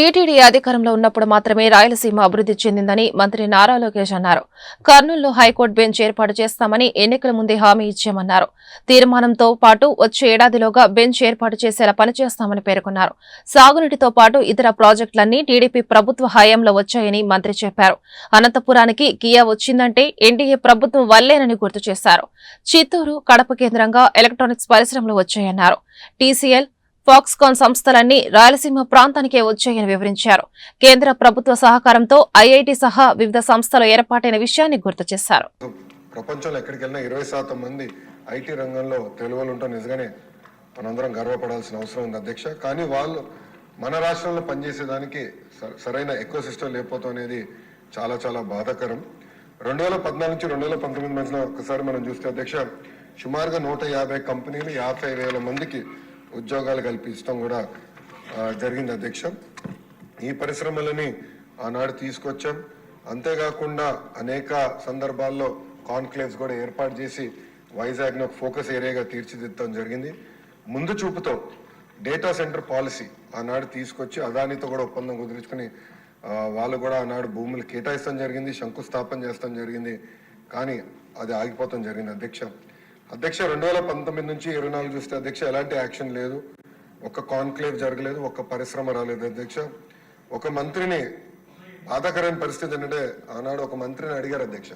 TTD అధికారంలో ఉన్నప్పుడు మాత్రమే రాయలసీమ అభివృద్ధి చెందిందని మంత్రి నారా లోకేష్ అన్నారు. కర్నూలులో హైకోర్టు బెంచ్ ఏర్పాటు చేస్తామని ఎన్నికల ముందే హామీ ఇచ్చామన్నారు. తీర్మానంతో పాటు వచ్చే ఏడాదిలోగా బెంచ్ ఏర్పాటు చేసేలా పనిచేస్తామని పేర్కొన్నారు. సాగునీటితో పాటు ఇతర ప్రాజెక్టులన్నీ టీడీపీ ప్రభుత్వ హయాంలో వచ్చాయని మంత్రి చెప్పారు. అనంతపురానికి కియా వచ్చిందంటే ఎన్డీఏ ప్రభుత్వం వల్లేనని గుర్తు చేశారు. చిత్తూరు కడప కేంద్రంగా ఎలక్ట్రానిక్స్ పరిశ్రమలు వచ్చాయన్నారు. టీసీఎల్ ఫాక్స్కాన్ సంస్థలన్నీ రాయలసీమ ప్రాంతానికే వచ్చాయని వివరించారు. కేంద్ర ప్రభుత్వ సహకారంతో ఐఐటి సహా వివిధ సంస్థలు ఏర్పాటైన విషయాన్ని గుర్తు చేశారు. ప్రపంచంలో ఎక్కడికి వెళ్ళినా ఇరవై శాతం మంది ఐటీ రంగంలో తెలుగు ఉంటాం నిజంగానే. మనందరం గర్వపడాల్సిన అవసరం ఉంది అధ్యక్ష. కానీ వాళ్ళు మన రాష్ట్రంలో పనిచేసేదానికి స- సరైన ఎక్కువ సిస్టమ్ లేకపోతాం అనేది చాలా చాలా బాధాకరం. రెండు వేల పద్నాలుగు నుంచి రెండు వేల పంతొమ్మిది మధ్యన ఒకసారి మనం చూస్తే అధ్యక్ష సుమారుగా నూట యాభై కంపెనీలు యాభై వేల మందికి ఉద్యోగాలు కల్పించడం కూడా జరిగింది అధ్యక్ష. ఈ పరిశ్రమలని ఆనాడు తీసుకొచ్చాం. అంతేకాకుండా అనేక సందర్భాల్లో కాన్క్లేవ్స్ కూడా ఏర్పాటు చేసి వైజాగ్ను ఒక ఫోకస్ ఏరియాగా తీర్చిదిద్దడం జరిగింది. ముందు చూపుతో డేటా సెంటర్ పాలసీ ఆనాడు తీసుకొచ్చి అదానితో కూడా ఒప్పందం కుదుర్చుకుని వాళ్ళు కూడా ఆనాడు భూములు కేటాయిస్తాం జరిగింది శంకుస్థాపన చేస్తాం జరిగింది. కానీ అది ఆగిపోతాం జరిగింది అధ్యక్ష. అధ్యక్ష రెండు వేల పంతొమ్మిది నుంచి ఇరవై నాలుగు చూస్తే అధ్యక్ష ఎలాంటి యాక్షన్ లేదు. ఒక కాన్క్లేవ్ జరగలేదు ఒక పరిశ్రమ రాలేదు అధ్యక్ష. ఒక మంత్రిని బాధాకరమైన పరిస్థితి ఏంటంటే ఆనాడు ఒక మంత్రిని అడిగారు అధ్యక్ష.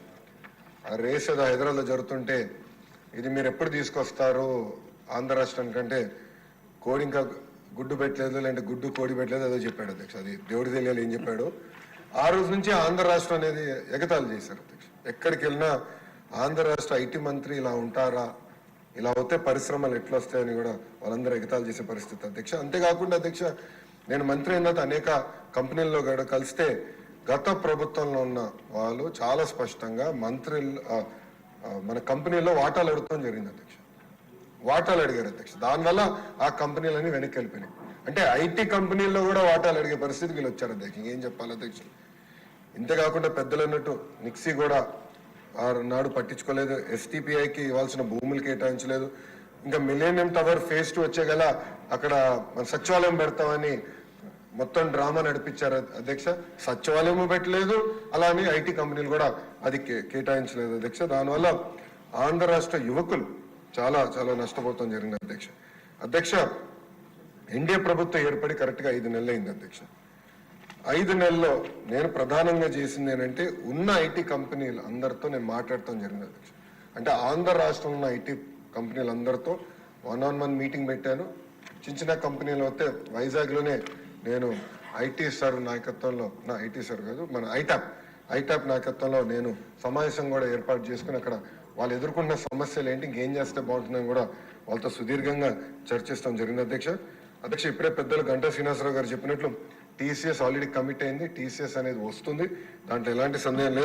ఆ రేస్ ఏదో హైదరాబాద్లో జరుగుతుంటే ఇది మీరు ఎప్పుడు తీసుకొస్తారు ఆంధ్ర రాష్ట్రానికంటే కోడి ఇంకా గుడ్డు పెట్టలేదు లేదంటే గుడ్డు కోడి పెట్టలేదు ఏదో చెప్పాడు అధ్యక్ష. అది దేవుడి తెలియాలి ఏం చెప్పాడు. ఆ రోజు నుంచి ఆంధ్ర రాష్ట్రం అనేది ఎగతాళి చేశారు అధ్యక్ష. ఎక్కడికి వెళ్ళినా ఆంధ్ర రాష్ట్ర ఐటీ మంత్రి ఇలా ఉంటారా? ఇలా అవుతే పరిశ్రమలు ఎట్లా వస్తాయని కూడా వాళ్ళందరూ ఎగతాళి చేసే పరిస్థితి. అధ్యక్ష అంతేకాకుండా అధ్యక్ష నేను మంత్రి అయిన తర్వాత అనేక కంపెనీల్లో కూడా కలిస్తే గత ప్రభుత్వంలో ఉన్న వాళ్ళు చాలా స్పష్టంగా మంత్రి మన కంపెనీలో వాటాలు అడగడం జరిగింది అధ్యక్ష. వాటాలు అడిగారు అధ్యక్ష. దానివల్ల ఆ కంపెనీలన్నీ వెనక్కి వెళ్ళిపోయినాయి. అంటే ఐటీ కంపెనీల్లో కూడా వాటాలు అడిగే పరిస్థితికి వీళ్ళు వచ్చారు అధ్యక్ష. ఏం చెప్పాలి అధ్యక్షులు ఇంతేకాకుండా పెద్దలు అన్నట్టు నిక్సీ కూడా ఆ నాడు పట్టించుకోలేదు. ఎస్టీపీఐకి ఇవ్వాల్సిన భూములు కేటాయించలేదు. ఇంకా మిలేనియం టవర్ ఫేజ్ టూ వచ్చే గల అక్కడ సచివాలయం పెడతామని మొత్తం డ్రామా నడిపించారు అధ్యక్ష. సచివాలయం పెట్టలేదు. అలానే ఐటీ కంపెనీలు కూడా అది కే- కేటాయించలేదు అధ్యక్ష. దానివల్ల ఆంధ్ర రాష్ట్ర యువకులు చాలా చాలా నష్టపోతాం జరిగింది అధ్యక్ష. అధ్యక్ష ఎన్డీఏ ప్రభుత్వం ఏర్పడి కరెక్ట్గా ఐదు నెలలు అయింది అధ్యక్ష. ఐదు నెలల్లో నేను ప్రధానంగా చేసింది ఏంటంటే ఉన్న ఐటీ కంపెనీలు అందరితో నేను మాట్లాడటం జరిగింది అధ్యక్ష. అంటే ఆంధ్ర రాష్ట్రంలో ఉన్న ఐటీ కంపెనీలు అందరితో వన్ ఆన్ వన్ మీటింగ్ పెట్టాను. చిన్న చిన్న కంపెనీలు అయితే వైజాగ్లోనే నేను ఐటీ సార్ నాయకత్వంలో నా ఐటీ సార్ కాదు మన ఐటాప్ ఐటాప్ నాయకత్వంలో నేను సమావేశం కూడా ఏర్పాటు చేసుకుని అక్కడ వాళ్ళు ఎదుర్కొన్న సమస్యలు ఏంటి ఇంకేం చేస్తే బాగుంటుందని కూడా వాళ్ళతో సుదీర్ఘంగా చర్చిస్తాం జరిగింది అధ్యక్ష. అధ్యక్ష ఇప్పుడే పెద్దలు గంటా శ్రీనివాసరావు గారు చెప్పినట్లు టీసీఎస్ ఆల్రెడీ కమిట్ అయింది. టీసీఎస్ అనేది వస్తుంది. దాంట్లో ఎలాంటి సందేహం లేదు.